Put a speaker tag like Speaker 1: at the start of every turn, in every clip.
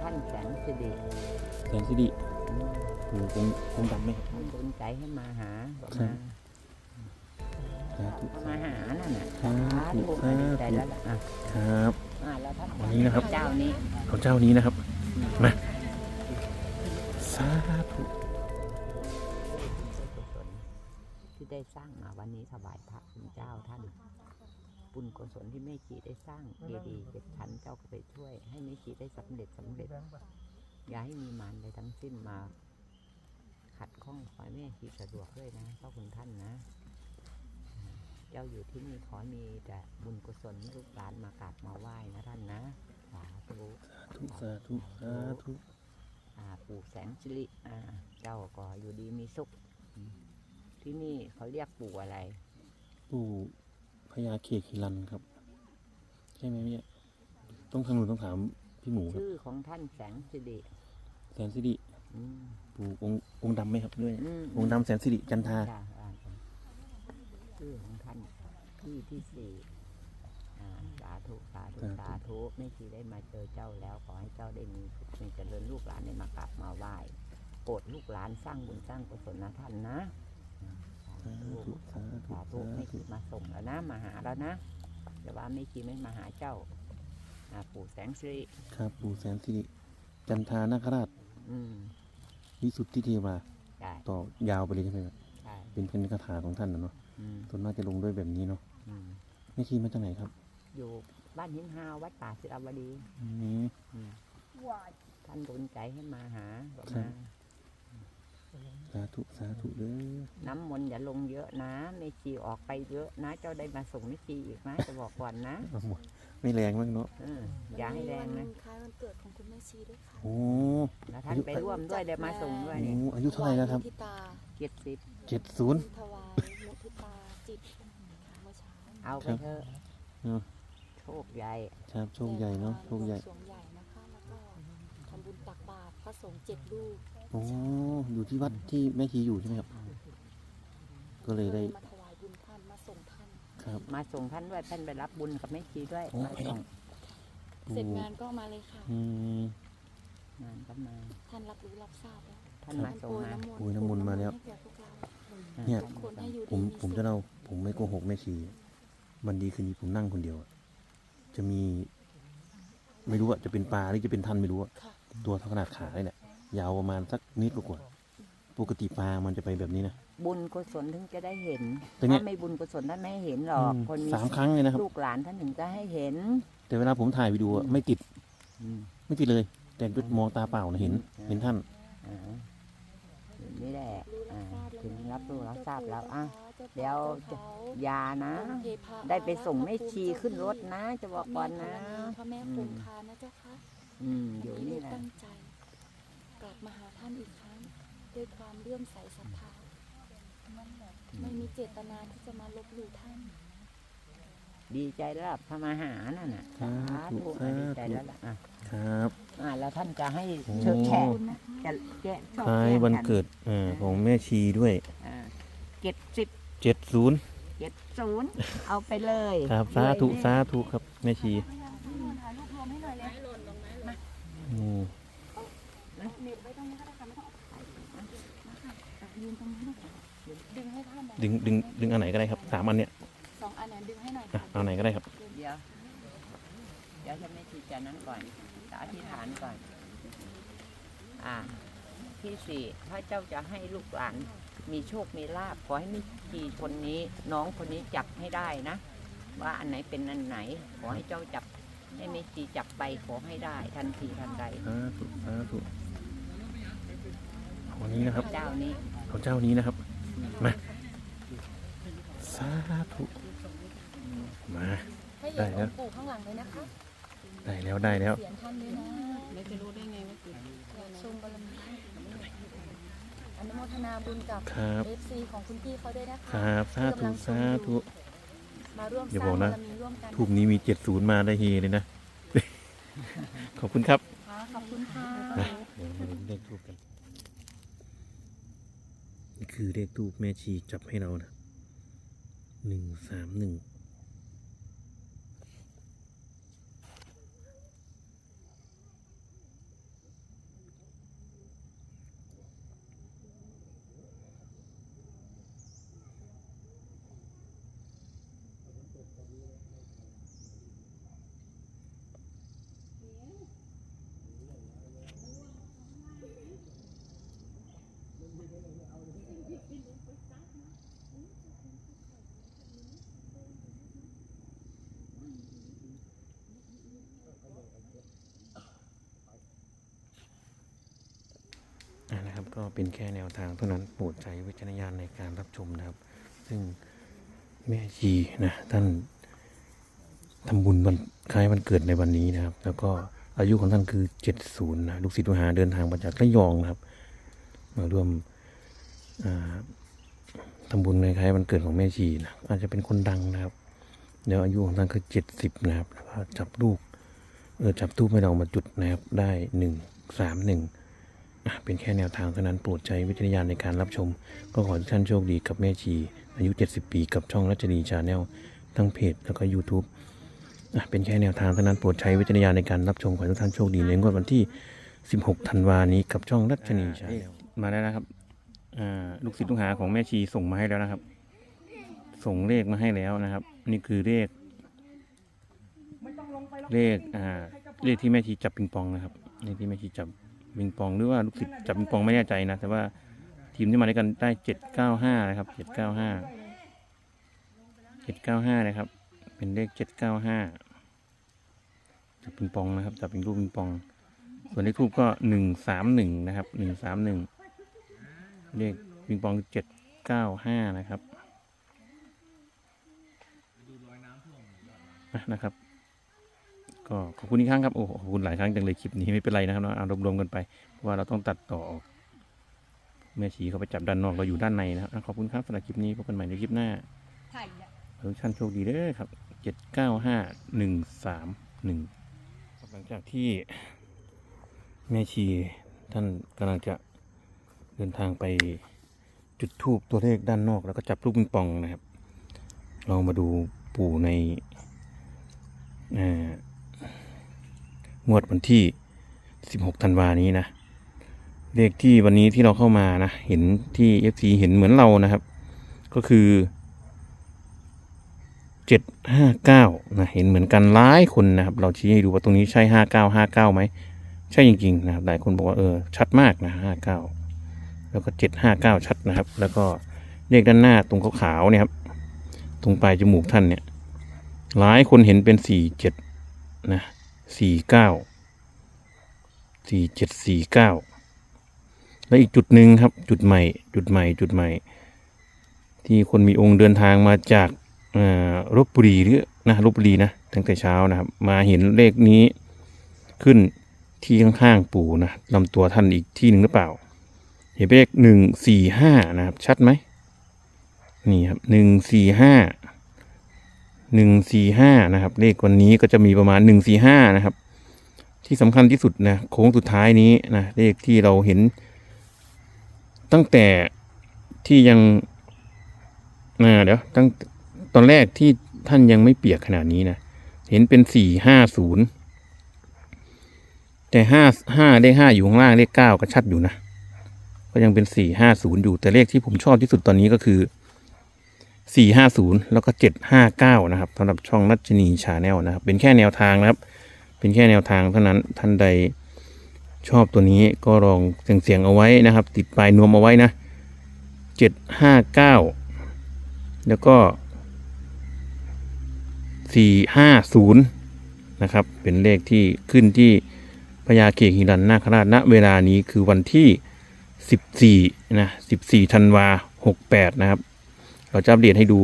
Speaker 1: ท่านแสนสิริ
Speaker 2: แสนสิริ
Speaker 1: อืม
Speaker 2: ปู่องค์องค์ดำไหมครับ
Speaker 1: ท่านดลใจให้มาหาบอก
Speaker 2: ครั
Speaker 1: มา
Speaker 2: บสาธุ
Speaker 1: มาหานั่นน่ะ
Speaker 2: สาธุ
Speaker 1: ถูก
Speaker 2: สา
Speaker 1: ดี
Speaker 2: ธุ
Speaker 1: ใจแล้วล่ะอะ
Speaker 2: ครับ
Speaker 1: อะแล้วท่าน
Speaker 2: วันนี้นะครับ
Speaker 1: เจ้านี้
Speaker 2: ของเจ้านี้นะครับมาสาธุ
Speaker 1: กุศลที่ได้สร้างมาวันนี้ถวายพระคุณเจ้าท่าน บุญกุศลที่แม่ชีได้สร้างเจดีย์เจ็ดชั้นเจ้าก็ไปช่วย ให้แม่ชีได้สำเร็จสำเร็จ อย่าให้มีมารใดทั้งสิ้นมา ขัดข้องขอให้แม่ชีสะดวกด้วยนะพระคุณท่านนะอ่าเจ้าอยู่ที่นี่ขอให้มีแต่บุญกุศลลูกหลานมากราบมาไหว้นะท่านนะสาธุ
Speaker 2: ทุสาธุสาธุ
Speaker 1: อ่าปู่แสงสิริอ่าเจ้าก็อยู่ดีมีสุขอืมที่นี่เขาเรียกปู่อะไร
Speaker 2: ปู่ พญาเขกฮิรันครับใช่ไหมเนี่ยต้องทางหนูต้องถามพี่หมูครับ
Speaker 1: ชื่อของท่านแสงสิริ
Speaker 2: แสนสิริ
Speaker 1: อืม
Speaker 2: ปู่องค์องค์ดำไหมครับด้วย
Speaker 1: อืม
Speaker 2: องค์ดำแสนสิริจันทรา
Speaker 1: จ้ะอ่านก่อนชื่อของท่านที่ที่สี่อ่าสาธุสาธุสาธุไม่ชีได้มาเจอเจ้าแล้ว ขอให้เจ้าได้มีสุขมีเจริญลูกหลานได้มากราบมาไหว้โปรดลูกหลานสร้างบุญสร้างกุศลนะท่านนะ อ่าสา
Speaker 2: สา
Speaker 1: ธุ
Speaker 2: ธุสาธุ
Speaker 1: สาธุ
Speaker 2: สา
Speaker 1: ไม่
Speaker 2: ธุ
Speaker 1: ชีมาส่งแล้วนะ มาหาแล้วนะแต่ว่าไม่ชีไม่มาหาเจ้าอ่าปู่แสงสิริ
Speaker 2: ครับปู่แสนสิริจันทานาคราช
Speaker 1: อืม
Speaker 2: วิสุทธิเทวา
Speaker 1: ใช่
Speaker 2: ต่อยาวไปเลยใช่ไหมครับ
Speaker 1: ใช่
Speaker 2: เป็นเป็นคาถาของท่านนะเนาะ
Speaker 1: อืม
Speaker 2: ส่วนมากจะลงด้วยแบบนี้เนาะ
Speaker 1: อืม
Speaker 2: แม่ชีมาจากไหนครับ
Speaker 1: อยู่บ้านหินฮาววัดป่าศิลาวดี
Speaker 2: อืม
Speaker 1: อืม ท่านดลใจให้มาหาบอก
Speaker 2: ครั
Speaker 1: มา
Speaker 2: บ สาธุสาธุเด้อ
Speaker 1: น้ำมนต์อย่าลงเยอะนะไม่ชีออกไปเยอะนะ เจ้าได้มาส่งไม่ชีอีกนะจะบอกก่อนนะ
Speaker 2: เอาหมดไม่แรงมากเนาะ
Speaker 1: เอออย่าให้แรงนะ
Speaker 3: วันคล้ายวันเกิดของคุณแม่ชีด้วยค่ะ
Speaker 2: โอ้
Speaker 1: แล้วท่านไปร่วมด้วยได้มาส่งด้วยนี่
Speaker 2: โหอายุเท่าไหร่แล้วครับ
Speaker 3: มุทิตา
Speaker 1: เจ็ดสิบ
Speaker 2: เจ็ดศูนย์
Speaker 3: ถวายมุทิตาจิตค่ะเมื่อเช้า
Speaker 1: เอาไปเถอะ
Speaker 2: เนาะ
Speaker 1: โชคใหญ่
Speaker 2: ครับโชคใหญ่เนาะโชคใหญ่
Speaker 3: บวงสรวงใหญ่นะคะแล้วก็ทำบุญตักบาตรพระสงฆ์เจ็ดรูป
Speaker 2: โอ้ อยู่ที่วัดที่แม่ชีอยู่ใช่ไหมครับ ก็เลยได้
Speaker 3: มาถวายบุญท่านมาส่งท่าน
Speaker 2: ครับ
Speaker 1: มาส่งท่านด้วยท่านไปรับบุญกับแม่ชีด้วย
Speaker 2: โอ้
Speaker 1: มาส่ง
Speaker 3: เสร็จงานก็มาเลยค่ะ
Speaker 2: อืม
Speaker 1: งานก็มา
Speaker 3: ท่านรับรู้รับทราบแล้ว
Speaker 1: ท่านมาส่งมา
Speaker 2: โอ้ยน้ำมนต์มาแล้ว
Speaker 3: ให้แก่พวกเรา
Speaker 2: เนี่ย
Speaker 3: คนให้อยู่
Speaker 2: ผม
Speaker 3: ดี
Speaker 2: ผมจะเล่าผมไม่โกหกแม่ชีวันดีคืนดีผมนั่งคนเดียวอะจะมี ไม่รู้อะจะเป็นปลาหรือจะเป็นท่านไม่รู้อะ
Speaker 3: ค่ะ
Speaker 2: ตัวเท่าขนาดขาเลยเนี่ย ยาวประมาณสักเมตรกว่าๆปกติปลามันจะไปแบบนี้นะ
Speaker 1: บุญกุศลถึงจะได้เห็น
Speaker 2: แต่เนี่ย
Speaker 1: ถ้าไม่บุญกุศลท่านไม่ให้เห็นหรอก
Speaker 2: อืม
Speaker 1: คนมี
Speaker 2: สามครั้งเลยนะครับ
Speaker 1: ลูกหลานท่านถึงจะให้เห็น
Speaker 2: แต่เวลาผมถ่ายวิดีโออะไม่ติด
Speaker 1: อืม
Speaker 2: ไม่ติดเลย แต่มองตาเปล่านะเห็น เห็นท่าน
Speaker 1: อ่านี่แหละ
Speaker 3: รู้
Speaker 1: อ่า
Speaker 3: รับทราบ
Speaker 1: ถึงรับรู้รับทราบแล้ว
Speaker 3: เจ้
Speaker 1: อะ
Speaker 3: ปู่
Speaker 1: เดี๋ยว
Speaker 3: เจ้าเขา
Speaker 1: อยานะ
Speaker 3: องค์เทพา
Speaker 1: ได้ไปส่งแม่ชีขึ้นรถนะ จะบอกก่อนนะ
Speaker 3: พระแม่คงคานะเจ้าคะ
Speaker 1: อืมอยู่นี่แหละ
Speaker 3: ตั้งใจ กลับมาหาท่านอีกครั้ง ด้วยความเลื่อมใสศรัทธาไม่มีเจตนาที่จะมาลบหลู่ท่าน
Speaker 1: ดีใจแล้วล่ะพระมาหานั่นน่ะ
Speaker 2: สา
Speaker 1: สา
Speaker 2: ธุ
Speaker 1: ธุ
Speaker 2: สา
Speaker 1: ดีใจ
Speaker 2: ธุ
Speaker 1: แล้วล่ะอะ
Speaker 2: ครับ
Speaker 1: อ่าแล้วท่านจะให้
Speaker 2: โอ้
Speaker 1: เชิญแขกจะแกะชอบ
Speaker 2: คล้าย
Speaker 1: แกะ
Speaker 2: วันเกิดอ่าของแม่ชีด้วย
Speaker 1: อ่าเจ็ดสิบ
Speaker 2: เจ็ดศูนย์
Speaker 1: เจ็ดศูนย์เอาไปเลย
Speaker 2: ครับสาธุสาธุครับแม่ชีอืม
Speaker 3: ดึงให้ท่านหน่อย
Speaker 2: ดึงดึงดึงอันไหนก็ได้ครับสามอันเนี้ย
Speaker 3: สองอันนั้นดึงให้หน่อย
Speaker 2: อะ
Speaker 3: ค่ะ
Speaker 2: เอาไหนก็ได้ครับ
Speaker 1: เดี๋ยว เดี๋ยวจะไม่ทีจะนั้นก่อนจะอธิษฐานก่อน อ่า ที่สี่ถ้าเจ้าจะให้ลูกหลานมีโชค มีลาภขอให้มีจีคนนี้ น้องคนนี้จับให้ได้นะ ว่าอันไหนเป็นอันไหน ขอให้เจ้าจับ ให้มีจีจับไปขอให้ได้ ทันทีทันใด
Speaker 2: สาธุสาธุวันนี้นะครับ
Speaker 1: เจ้านี้
Speaker 2: ของเจ้านี้นะครับ มาสาธุมา
Speaker 3: ให้
Speaker 2: ได้
Speaker 3: เห็น
Speaker 2: แล้
Speaker 3: อ
Speaker 2: ว
Speaker 3: งค์ปู่ข้างหลังเลยนะคะ
Speaker 2: ได้แล้วได้แล้ว
Speaker 3: เสียงท่านด้วยนะแล้วจะรู้ได้ไงว่าติดทรงบารมีอนุโมทนาบุญกับ
Speaker 2: ครับ
Speaker 3: เอฟซีของคุณพี่เขาด้วยนะคะ
Speaker 2: ครับสาธุสาธุ
Speaker 3: มาร่วม
Speaker 2: อย่า
Speaker 3: ส
Speaker 2: บอ
Speaker 3: ร้ากง
Speaker 2: นะ
Speaker 3: บารมีร่วมกัน
Speaker 2: ทูบนี้มีเจ็ดศูนย์มาได้เฮเลยนะ ขอบคุณครับ
Speaker 3: ค่ะขอบคุณค่ะ
Speaker 2: อะเดี๋ยวมาดูเลขทูบกัน นี่คือเลขทูบแม่ชีจับให้เรานะหนึ่งสามหนึ่ง นะครับ ก็เป็นแค่แนวทางเท่านั้นโปรดใช้วิจารณญาณในการรับชมนะครับ ซึ่งแม่ชีนะท่านทำบุญวันคล้ายวันเกิดในวันนี้นะครับ แล้วก็อายุของท่านคือ 70นะลูกศิษย์ลูกหาเดินทางมาจากระยองนะครับ มาร่วมอ่าทำบุญในคล้ายวันเกิดของแม่ชีนะอาจจะเป็นคนดังนะครับแล้วอายุของท่านคือ 70 นะครับแล้วก็จับลูกเออจับทูบให้เรามาจุดนะครับได้หนึ่งสามหนึ่ง เป็นแค่แนวทางเท่านั้นโปรดใช้วิจารณญาณในการรับชม ก็ขอให้ทุกท่านโชคดีกับแม่ชี อายุ 70 ปีกับช่องรัชนีชาแนลทั้งเพจแล้วก็ YouTube อะเป็นแค่แนวทางเท่านั้นโปรดใช้วิจารณญาณในการรับชมขอให้ทุกท่านโชคดีในงวดวันที่ 16 ธันวานี้กับช่องรัชนีชาแนลมาแล้วนะครับอ่าลูกศิษย์ลูกหาของแม่ชีส่งมาให้แล้วนะครับ ส่งเลขมาให้แล้วนะครับ นี่คือเลข เลขอ่าเลขที่แม่ชีจับปิงปองนะครับเลขที่แม่ชีจับ ปิงปองหรือว่าลูกศิษย์จับปิงปองไม่แน่ใจนะ แต่ว่าทีมที่มาด้วยกันได้เจ็ดเก้าห้านะครับเจ็ดเก้าห้าเจ็ดเก้าห้านะครับ เป็นเลขเจ็ดเก้าห้าจับปิงปองนะครับจับเป็นรูปปิงปอง ส่วนเลขทูบก็หนึ่งสามหนึ่งนะครับหนึ่งสามหนึ่งเลขปิงปองเจ็ดเก้าห้านะครับอะนะครับ ก็ขอบคุณอีกครั้งครับโอ้ขอบคุณหลายครั้งจังเลยคลิปนี้ไม่เป็นไรนะครับเนาะเอารวมๆกันไปเพราะว่าเราต้องตัดต่อออกแม่ชีเขาไปจับด้านนอกเราอยู่ด้านในนะครับขอบคุณครับสำหรับคลิปนี้พบกันใหม่ในคลิปหน้าทุกท่านโชคดีเด้อครับเจ็ดเก้าห้าหนึ่งสามหนึ่งหลังจากที่แม่ชีท่านกำลังจะเดินทางไปจุดทูบตัวเลขด้านนอก แล้วก็จับลูกปิงปองนะครับ เรามาดูปู่ในอ่า งวดวันที่ 16 ธันวานี้นะ เลขที่วันนี้ที่เราเข้ามานะ เห็นที่ FC เห็นเหมือนเรานะครับ ก็คือ 759นะ เห็นเหมือนกันหลายคนนะครับ เราชี้ให้ดูว่าตรงนี้ใช่ 5959ไหม ใช่จริงๆนะครับ หลายคนบอกว่าเออ ชัดมากนะ 59 แล้วก็ 759 ชัดนะครับ แล้วก็เลขด้านหน้าตรงขาวๆเนี่ยครับ ตรงปลายจมูกท่านเนี่ย หลายคนเห็นเป็น 47นะ สี่เก้าสี่เจ็ดสี่เก้าและอีกจุดหนึ่งครับ จุดใหม่ จุดใหม่ จุดใหม่ ที่คนมีองค์เดินทางมาจากอ่าลบบุรีหรือนะลบบุรีนะตั้งแต่เช้านะครับ มาเห็นเลขนี้ขึ้นที่ข้างๆปู่นะลำตัวท่านอีกที่หนึ่งหรือเปล่า เห็นเลขหนึ่งสี่ห้านะครับ ชัดไหมนี่ครับหนึ่งสี่ห้า หนึ่งสี่ห้านะครับ เลขวันนี้ก็จะมีประมาณหนึ่งสี่ห้านะครับ ที่สำคัญที่สุดนะโค้งสุดท้ายนี้นะเลขที่เราเห็น ตั้งแต่ที่ยังอ่าเดี๋ยวตั้งตอนแรกที่ท่านยังไม่เปียกขนาดนี้นะเห็นเป็นสี่ห้าศูนย์แต่ห้าห้าเลขห้าอยู่ข้างล่างเลขเก้าก็ชัดอยู่นะก็ยังเป็นสี่ห้าศูนย์อยู่แต่เลขที่ผมชอบที่สุดตอนนี้ก็คือ สี่ห้าศูนย์แล้วก็เจ็ดห้าเก้านะครับสำหรับช่องรัชนีชาแนลนะครับ เป็นแค่แนวทางนะครับ เป็นแค่แนวทางเท่านั้นท่านใดชอบตัวนี้ก็ลองเสียงเสียงๆเอาไว้นะครับ ติดปลายนวมเอาไว้นะเจ็ดห้าเก้าแล้วก็สี่ห้าศูนะครับ เป็นเลขที่ขึ้นที่พญาเกหิรันนาคราชณเวลานี้คือวันที่สิบสี่นะสิบสี่ธันวาหกแปดนะครับ เราจะอัปเดตให้ดู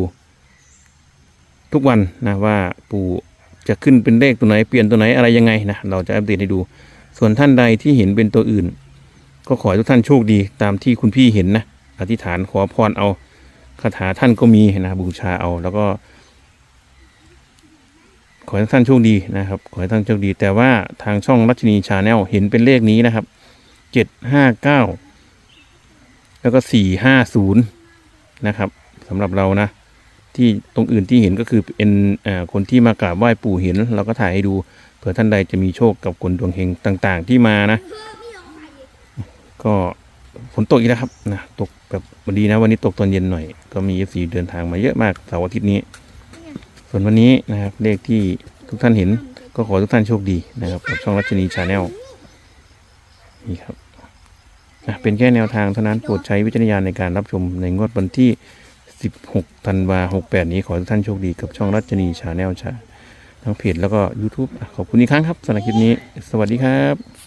Speaker 2: ทุกวันนะว่าปู่จะขึ้นเป็นเลขตัวไหนเปลี่ยนตัวไหนอะไรยังไงนะเราจะอัปเดตให้ดู ส่วนท่านใดที่เห็นเป็นตัวอื่น ก็ขอให้ทุกท่านโชคดีตามที่คุณพี่เห็นนะอธิษฐานขอพรเอาคาถาท่านก็มีนะบูชาเอาแล้วก็ ขอให้ท่านโชคดีนะครับ ขอให้ท่านโชคดี แต่ว่าทางช่องรัชนีชาแนลเห็นเป็นเลขนี้นะครับเจ็ดห้าเก้าแล้วก็สี่ห้าศูนย์นะครับ สำหรับเรานะ ที่ตรงอื่นที่เห็นก็คือเป็นคนที่มากราบไหว้ปู่เห็นเราก็ถ่ายให้ดูเผื่อท่านใดจะมีโชคกับคนดวงเฮงต่างๆ ที่มานะ ก็ฝนตกอีกแล้วครับนะตกแบบวันดีนะวันนี้ตกตอนเย็นหน่อย ก็มีเอฟซีเดินทางมาเยอะมากเสาร์อาทิตย์นี้ ส่วนวันนี้นะครับเลขที่ทุกท่านเห็นก็ขอทุกท่านโชคดีนะครับกับช่องรัชนีชาแนลนี่ครับนะเป็นแค่แนวทางเท่านั้นโปรดใช้วิจารณญาณในการรับชมในงวดวันที่ 16ธันวา68 นี้ขอให้ทุกท่านโชคดีกับช่องรัชนีชาแนลชาทั้งเพจแล้วก็ YouTube ขอบคุณอีกครั้งครับสำหรับคลิปนี้ สวัสดีครับ